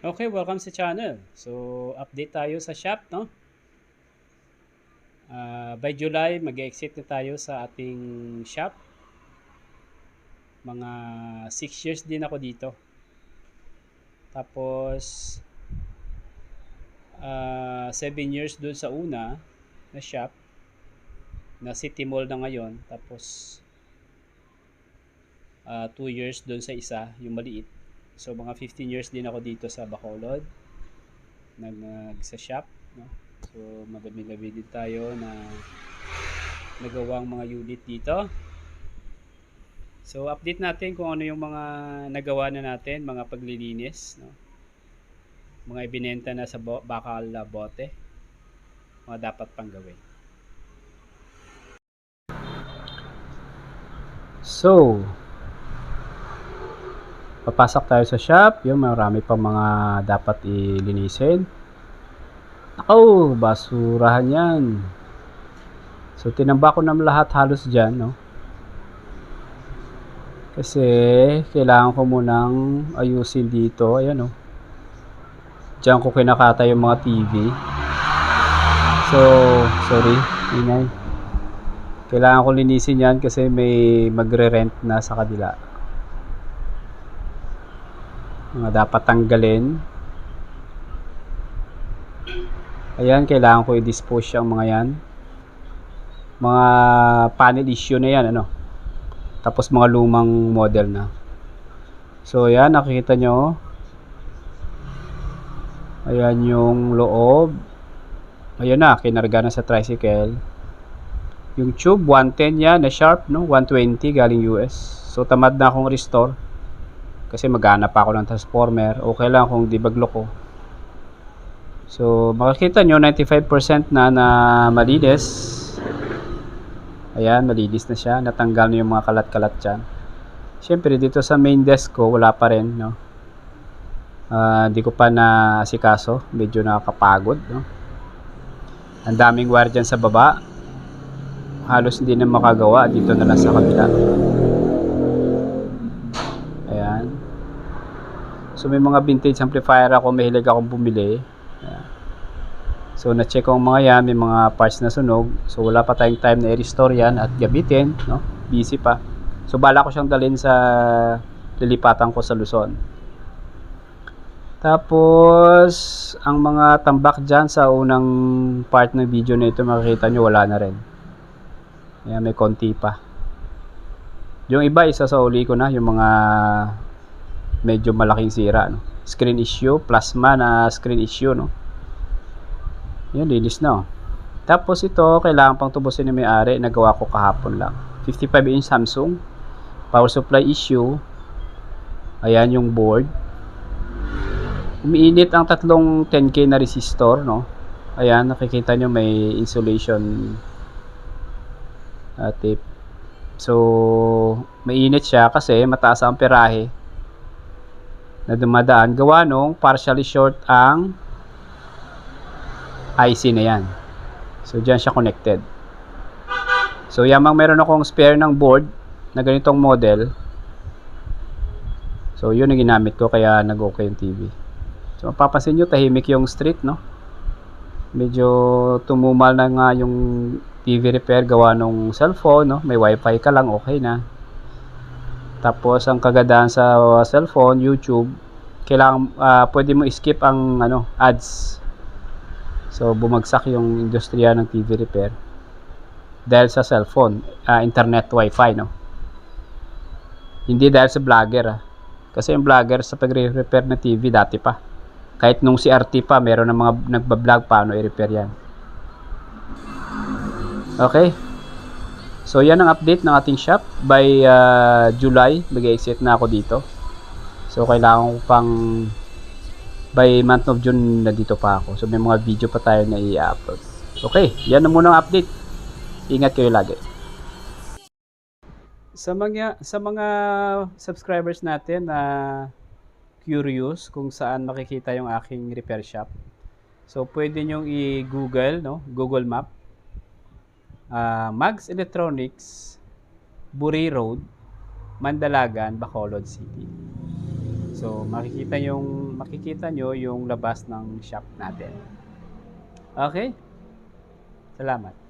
Okay, welcome sa channel. So, update tayo sa shop, no? Ah, by July, mag-exit na tayo sa ating shop. Mga 6 years din ako dito. Tapos, 7 years doon sa una na shop na City Mall na ngayon. Tapos, 2 years doon sa isa, yung maliit. So mga 15 years din ako dito sa Bacolod. Nag, nag sa shop, no? So madami-dami din tayo na nagawang mga unit dito. So update natin kung ano yung mga nagawa na natin, mga paglilinis, no? Mga ibinenta na sa bakal bote. Mga dapat pang gawin. So, papasok tayo sa shop. Yung marami pang mga dapat ilinisin. Ako, basurahan yan. So, tinamba ko naman lahat halos dyan, no? Kasi, kailangan ko munang ayusin dito. Ayan, no? Diyan ko kinakata yung mga TV. So, sorry. Ingay. Kailangan ko linisin yan kasi may magre-rent na sa kabila mga dapat tanggalin. Ayan kailangan ko i-dispose yung mga yan. Mga panel issue na yan ano? Tapos mga lumang model na. So ayan nakikita nyo. Ayan yung loob. Ayan na kinarga na sa tricycle. Yung tube 110 yan na sharp no? 120 galing US so tamad na akong restore kasi maghanap pa ako ng transformer. Okay lang kung debuglo ko. So makikita nyo 95% na na malinis. Ayan malinis na siya. Natanggal na yung mga kalat-kalat dyan. Syempre dito sa main desk ko wala pa rin no? Hindi ko pa na asikaso medyo nakakapagod no? Ang daming wire dyan sa baba. Halos hindi na makagawa. Dito na lang sa kabila Ayan. So may mga vintage amplifier ako, mahilig akong bumili. So na-check ko mga yan, may mga parts na sunog. So wala pa tayong time na i-restore yan at gabitin, no? Busy pa. So bala ko siyang dalhin sa lilipatan ko sa Luzon. Tapos, ang mga tambak dyan sa unang part ng video na ito, makikita nyo wala na rin. Ayan, may konti pa. Yung iba, isa sa uli ko na, yung mga medyo malaking sira. No? Screen issue, plasma na screen issue. No? Yan, linis na. Oh. Tapos ito, kailangan pang tubusin ni may-ari. Nagawa ko kahapon lang. 55 inch Samsung. Power supply issue. Ayan yung board. Umiinit ang tatlong 10K na resistor. No? Ayan, nakikita nyo may insulation uh, tape. So, mainit siya kasi mataas ang perahe na dumadaan. Gawa nung partially short ang IC na yan. So, dyan siya connected. So, yamang meron akong spare ng board na ganitong model. So, yun ang ginamit ko kaya nag-okay yung TV. So, mapapansin nyo, tahimik yung street, no? Medyo tumumal na nga yung TV repair gawa nung cellphone, no? May wifi ka lang, okay na. Tapos, ang kagadahan sa cellphone, YouTube, kailangan, uh, pwede mo skip ang ano, ads. So, bumagsak yung industriya ng TV repair. Dahil sa cellphone, uh, internet wifi, no? Hindi dahil sa vlogger, ah. Kasi yung vlogger sa pag-repair ng TV dati pa. Kahit nung CRT pa, meron ng mga nagbablog paano i-repair yan. Okay. So, yan ang update ng ating shop. By uh, July, mag-exit na ako dito. So, kailangan ko pang by month of June na dito pa ako. So, may mga video pa tayo na i-upload. Okay, yan na muna ang update. Ingat kayo lagi. Sa mga sa mga subscribers natin na curious kung saan makikita yung aking repair shop. So, pwede nyo i-google, no? Google Map uh, Mags Electronics, Buri Road, Mandalagan, Bacolod City. So, makikita yung makikita nyo yung labas ng shop natin. Okay? Salamat.